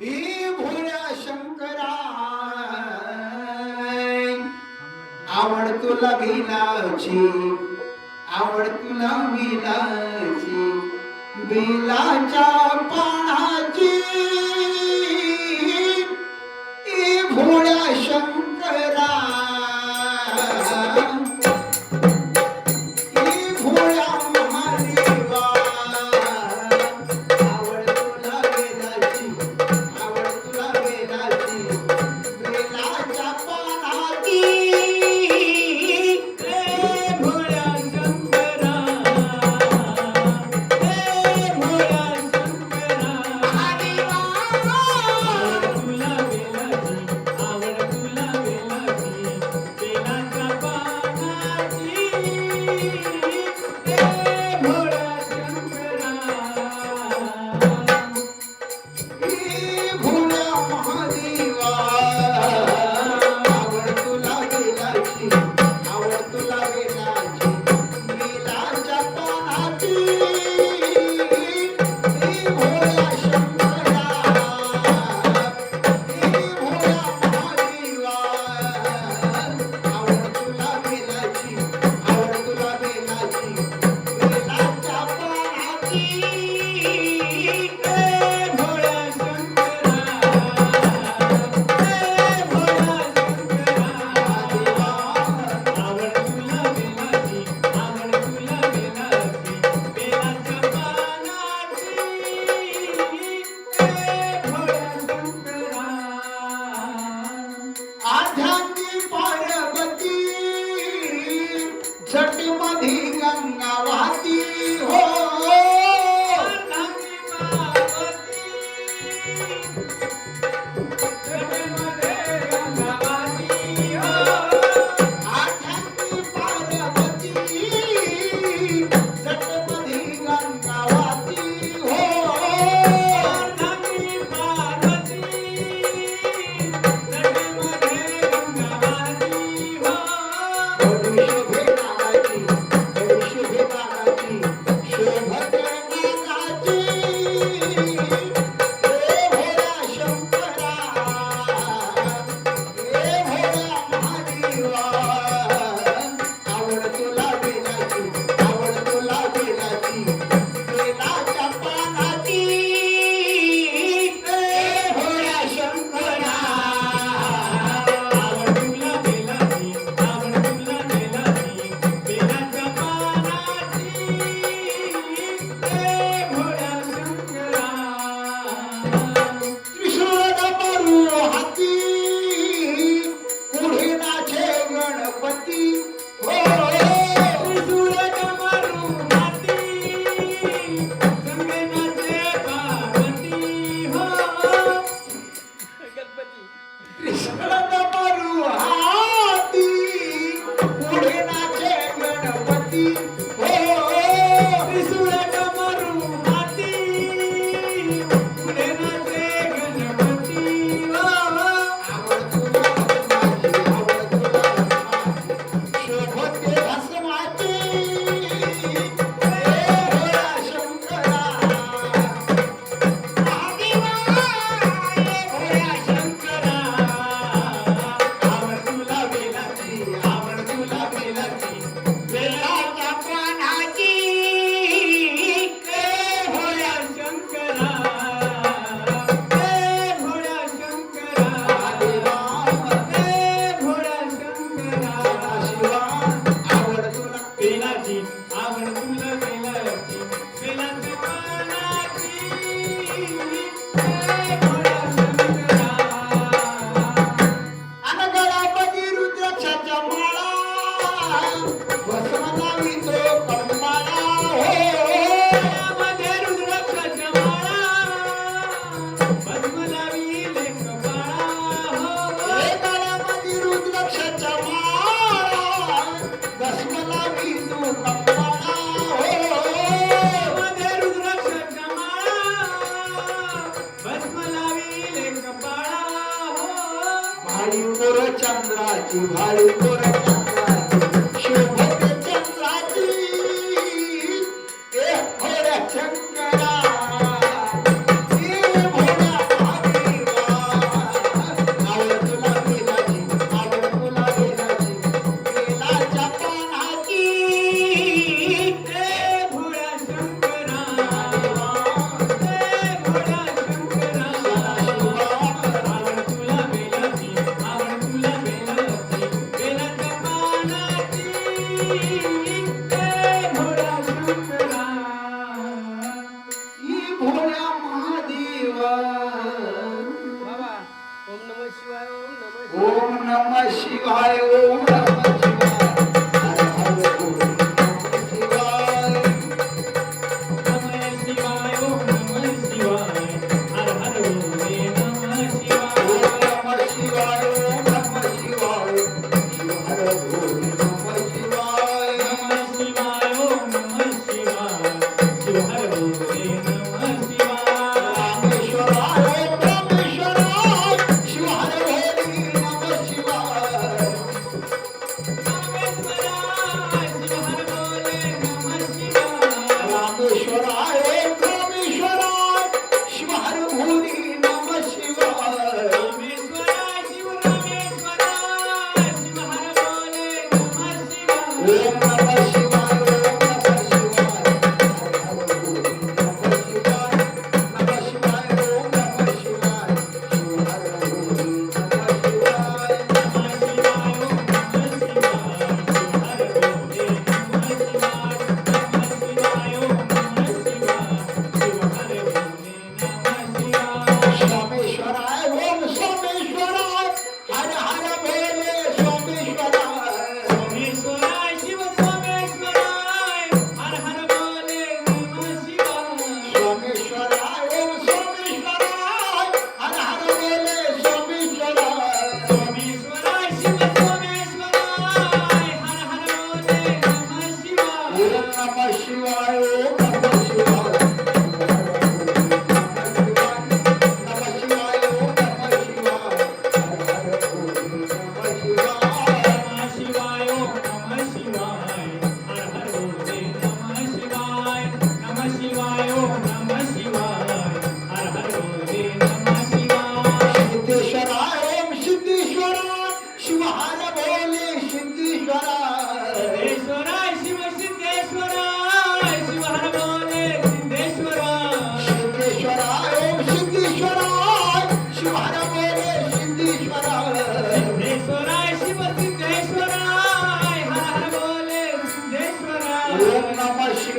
भोळ्या शंकरा आवड तुला बिलाची आवड तुला बिलाची बिलाच्या पानाची. भोळ्या शंकर Kawati. காலு போற ओम नमः शिवाय ओम नमः। Namah Shivaya.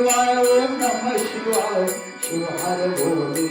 शिवाय ओम नमः शिवाय शिव हर भोले